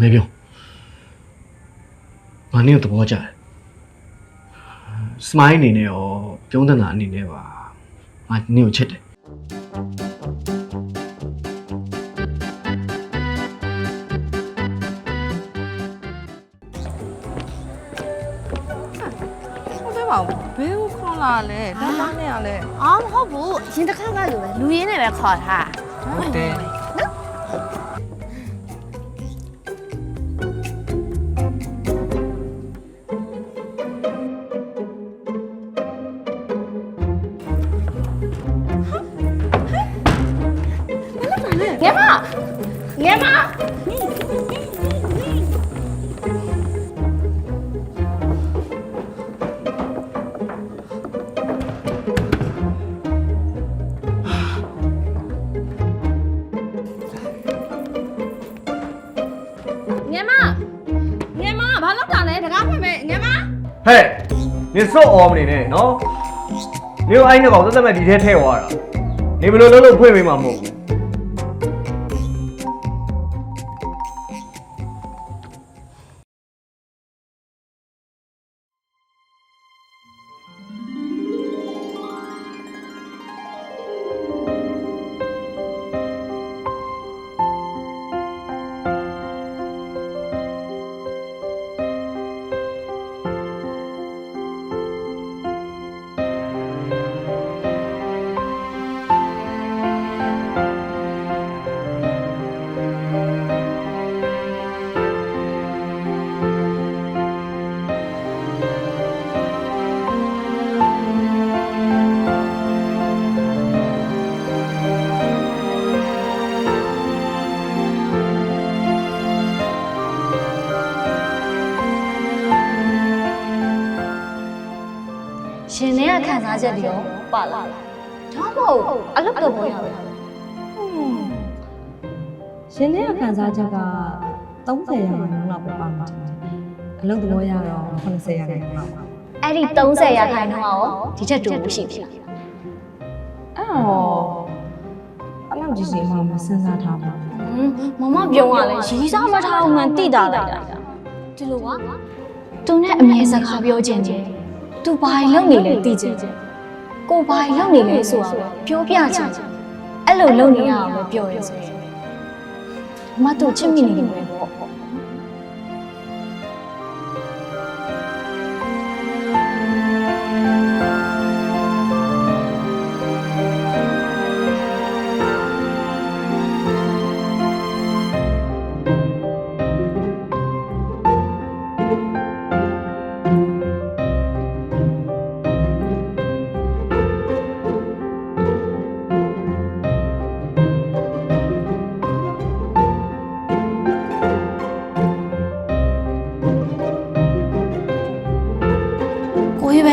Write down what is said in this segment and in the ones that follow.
မေပြောငါနင့်ကိုသဘောကျတယ်စမိုင်းအနေနဲ့ရောပြုံးတဲ့နာအနေနဲ့ပါငါနင့်ကိုချစ်တယ်ဟုတ်တယ်ပါဘယ်ကိုခေါ်လာလဲဒါသားနဲ့ရလဲအော်မဟုတ်ဘူးအရင်တစ်ခါကလိုပဲလူရင်းနဲ့ပဲခေါ်ထားဟုတ်တယ် မယ်ငယ်မဟဲ့နေစော့အော်မနေနဲ့နော်နေကိုအိုင်းနဲ့ကောင်သက်သက်မဲ့ဒီထဲထည့်သွားတာနေဘယ်လိုလုပ်လို့ဖွင့်ပေးမှာမဟုတ်ဘူး ၅ချက်ဒီရောပါလာဒါမဟုတ်အလုပ်တော့မရဘူးရှင်တဲ့ခံစားချက်က30ရာခိုင်နှုန်းလောက်ပဲပါပါအလုပ်သဘောရတော့80ရာခိုင်နှုန်းလောက်ပါအဲ့ဒီ30ရာခိုင်နှုန်းကရောဒီချက်တူရှိပြီလားအဲ့တော့အလောက်ကြီးစီမှမစဉ်းစားထားပါမမပြုံးရလဲရီစားမထားအောင်မှတိတာလိုက်တာဒီလိုကသူနဲ့အမြဲစကားပြောခြင်းချင်း သူဘာလုပ်နေလဲသိခြင်းကိုဘာလုပ်နေလဲဆိုတာပြောပြခြင်းအဲ့လိုလုပ်နေရအောင်ပဲပြောရဲဆိုရင်မတို့ချစ်မိနေတယ်ပေါ့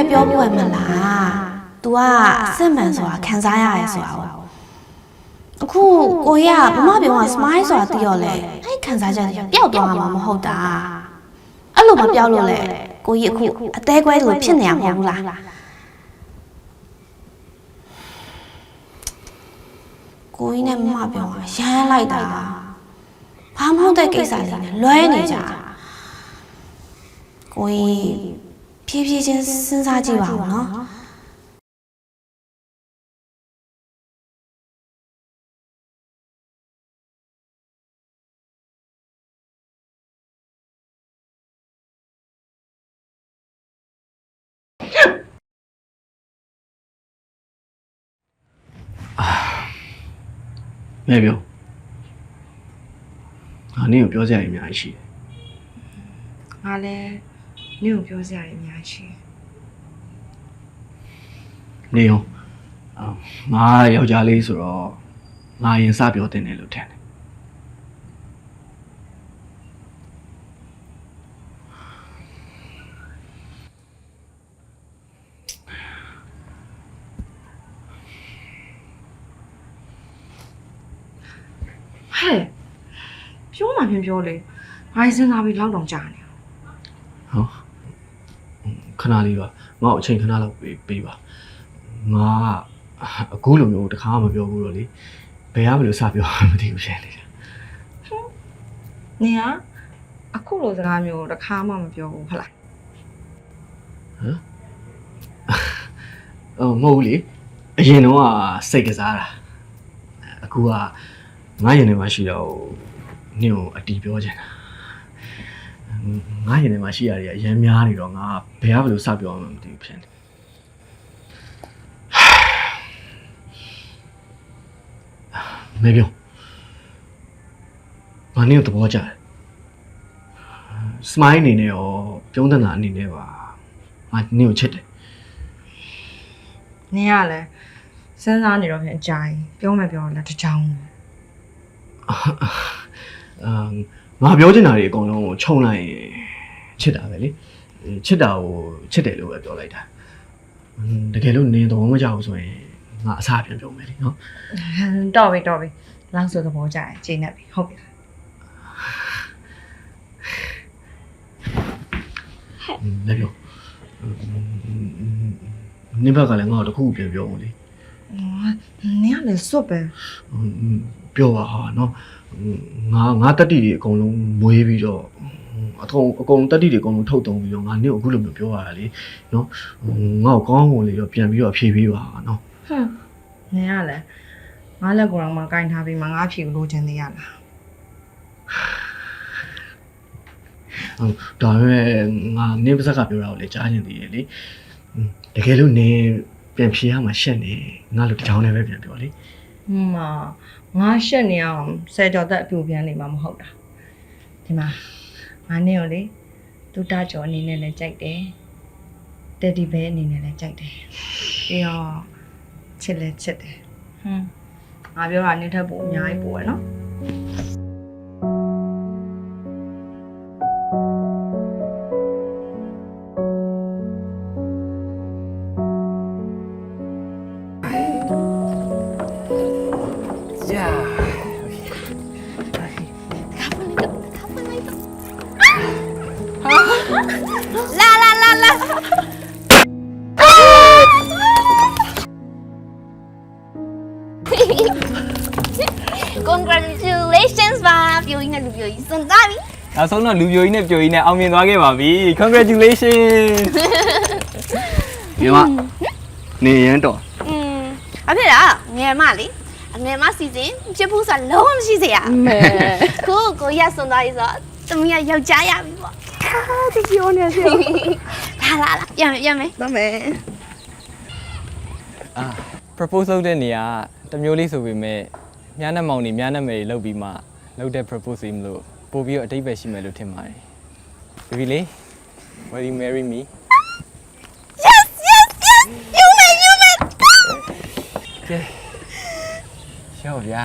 ပဲပြောပြရမလား तू ကစစ်မှန်ဆိုတာခံစားရရဲဆိုတာကိုအခုကိုကြီးကမမပြောက smile ဆိုတာသိရောလေအဲ့ခံစားချက်တွေပျောက်သွားမှာမဟုတ်တာအဲ့လိုမပြောက်လို့လေကိုကြီးအခုအသေးကွဲလိုဖြစ်နေရမှာမဟုတ်ဘူးလားကိုကြီးနဲ့မမပြောကရမ်းလိုက်တာဘာမဟုတ်တဲ့ကိစ္စလေးနဲ့လွဲနေကြကိုကြီး ဖြည်းဖြည်းချင်းစဉ်းစားကြည့်ပါဦးနော်။မေပြောငါနင့်ကိုပြောစရာအများကြီးရှိတယ်ငါလည်း နင့်ကိုပြောစရာအများကြီးနေရောအာငါယောက်ျားလေးဆိုတော့ငါရင်စပြောတင်တယ်လို့ထင်တယ်ဟဲ့ပြောမှပြန်ပြောလေငါစဉ်းစားပြီးလောက်တော့ကြာနေဟော ခဏလေးပါငါ့ကိုအချိန်ခဏလောက်ပေးပေးပါငါအခုလိုမျိုးတခါမှမပြောဘူးတော့လေဘယ်ရမလို့စပြောမှမသိဘူးရှင်းနေတာနေကအခုလိုစကားမျိုးတစ်ခါမှမပြောဘူးဟုတ်လားဟိုမဟုတ်ဘူးလေအရင်တော့ကစိတ်ကစားတာအခုကငါရင်ထဲမှာရှိတော့နင့်ကိုအတီးပြောချင်တာ ငါရင်ထဲမှာရှိရတဲ့အရင်များနေတော့ငါဘယ်ကဘယ်လိုစပြောမှမသိဘူးဖြစ်နေမေပြောငါနင့်ကိုသဘောကျတယ်စမိုင်းအနေနဲ့ရောပြုံးတဲ့နာအနေနဲ့ပါငါနင့်ကိုချစ်တယ်နင်ကလည်းစဉ်းစားနေတော့ဖြင့်အကြိုင်ပြောမယ်ပြောလဲတစ်ချောင်းအမ် ငါပြောချင်တာတွေအကုန်လုံးကိုခြုံလိုက်ရင်ချစ်တာပဲလေချစ်တာကိုချစ်တယ်လို့ပဲပြောလိုက်တာအမ်တကယ်လို့နင်းသဘောမကျဘူးဆိုရင်ငါအစားပြန်ပြောမယ်လေနော်တော့ပြီတော့ပြီလောက်ဆိုသဘောကျရင်ကျင်းနေပြီဟုတ်ပြီလည်းပြောနင်းဘက်ကလည်းငါ့ကိုတစ်ခုပြန်ပြောဦးလေ နင်ကလည်းစွတ်ပဲပြောပါဟာနော်ငါငါတက်တီတွေအကုန်လုံးမွေးပြီးတော့အကုန်အကုန်တက်တီတွေအကုန်လုံးထုတ်တုံပြီးတော့ငါနင့်ကိုအခုလိုမျိုးပြောရတာလေနော်ငါ့ကိုကောင်းကုန်လေးတော့ပြန်ပြီးတော့ဖြေပေးပါနော်ဟမ်နင်ကလည်းငါလက်ကိုယ်တော်မှကင်ထားပြီးမှငါဖြေလို့ချင်သေးရလားဟုတ်ဒါပေမဲ့ငါနင်းပါဇက်ကပြောတာကိုလည်းကြားချင်သေးတယ်လေอืมတကယ်လို့နင်း ပြန်ဖြေရမှာရှက်နေငါတို့တစ်ချောင်းနဲ့ပဲပြန်ပြောလေဟွန်းမငါရှက်နေအောင်ဆယ်ကြော်သက်အပြူပြန်နေမှာမဟုတ်တာဒီမှာငါနင်ကိုလေတူတာကြော်အနေနဲ့လည်းကြိုက်တယ်တက်ဒီဘဲအနေနဲ့လည်းကြိုက်တယ်ပြီးတော့ချစ်လည်းချစ်တယ်ဟွန်းငါပြောတာနင်ထက်ပိုအများကြီးပိုရနော် လာလာလာလာ Congratulations ပါပြိုရင်းနဲ့လူပြိုရင်းစွန်သားပြီနောက်ဆုံးတော့လူပြိုကြီးနဲ့ပြိုကြီးနဲ့အောင်မြင်သွားခဲ့ပါပြီ congratulations ညီမနေရင်တော့อืมအဖေလားငယ်မလေး အငယ်မစီစဉ်ချစ်ဖို့ဆိုတာလုံးဝမရှိစေရမဲကိုကိုရစွန်သားရေးဆိုတော့တမီးကယောက်ျားရပြီပေါ့ခါတပြောနေစေလာလာလာပြန်မယ်ပြန်မယ်တော့မယ်အာ propose လုပ်တဲ့နေရာကတစ်မျိုးလေးဆိုပေမဲ့မြားနဲ့မောင်နေမြားနဲ့မယ်တွေလုပ်ပြီးမှလုပ်တဲ့ propose ကြီးမလို့ပို့ပြီးတော့အတိတ်ပဲရှိမယ်လို့ထင်ပါတယ် baby လေး will you marry me yes yes yes you may you may ကဲ ရှော့ဗျာ